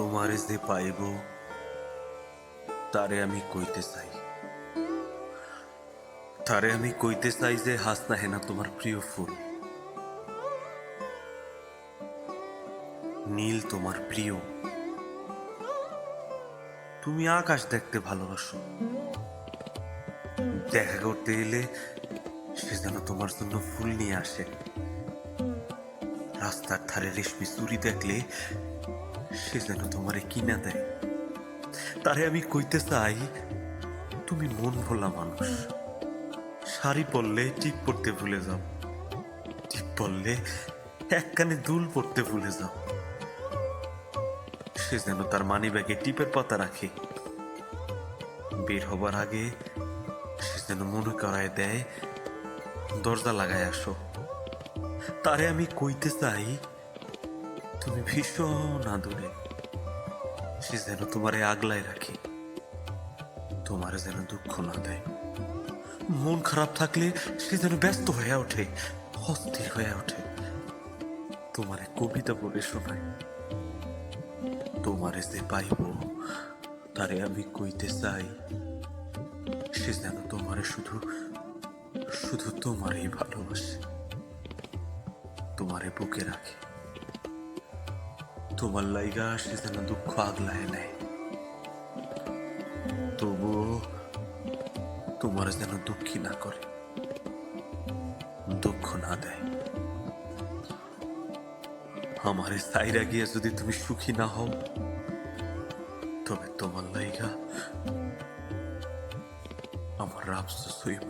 তোমারে যে পাইব, তারে আমি কইতে চাই। তারে আমি কইতে চাই যে হাসনা হেনা তোমার প্রিয় ফুল। নীল তোমার প্রিয়। তুমি আকাশ দেখতে ভালোবাসো। দেখা করতে এলে সে যেন তোমার জন্য ফুল নিয়ে আসে। রাস্তার ধারে রেশমি চুরি দেখলে সে যেন তোমারে কিনা দেয়। তারে আমি কইতে চাই, তুমি মন ভোলা মানুষ। শাড়ি পরলে টিপ পরতে ভুলে যাও। টিপ পরলে এক কানে দুল পড়তে ভুলে যাও। সে যেন তার মানি ব্যাগে টিপের পাতা রাখে। বের হবার আগে সে যেন মনে করায় দেয়, দরজা লাগায় আসো। তারে আমি কইতে চাই তুমি ভীষণ আদরে। সে যেন তোমারে আগলায় রাখে, তোমার যেন দুঃখ না দেয়। মন খারাপ থাকলে সে যেন ব্যস্ত হয়ে ওঠে, অস্থির হয়ে ওঠে। তোমারে কবিতা বলে শোনায়। তোমারে যে পাইব, তারে আমি কইতে চাই। সে যেন তোমারে শুধু শুধু তোমারই ভালোবাসে, তোমারে বুকে রাখে। তোমার লাইগা সে যেন দুঃখ আগলায় নেয়। তবুও তোমার যেন দুঃখী না করে, দুঃখ না দেয়। আমারে সাইরা গিয়ে যদি তুমি সুখী না হও, তবে তোমার লাইগা আমার আফসোস হইব।